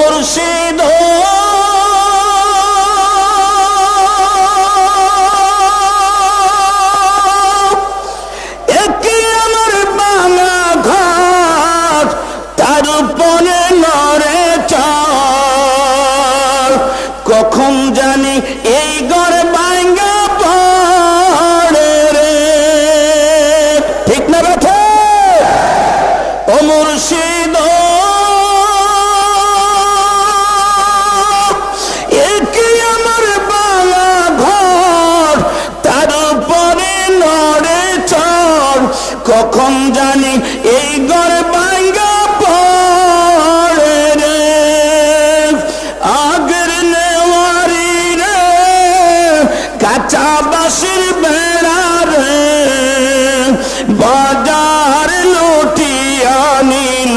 মুর্শিদ কখন জানি এই ঘর ভাঙ্গা পড়ে রে। ঠিক না বেঠে ও মুর্শিদ কখন জানি এই ঘর বাইগা পড়ে আগের নেওয়ারি রে, কাঁচা বাসির বেড়া রে। বাজার লুটিয়া নিল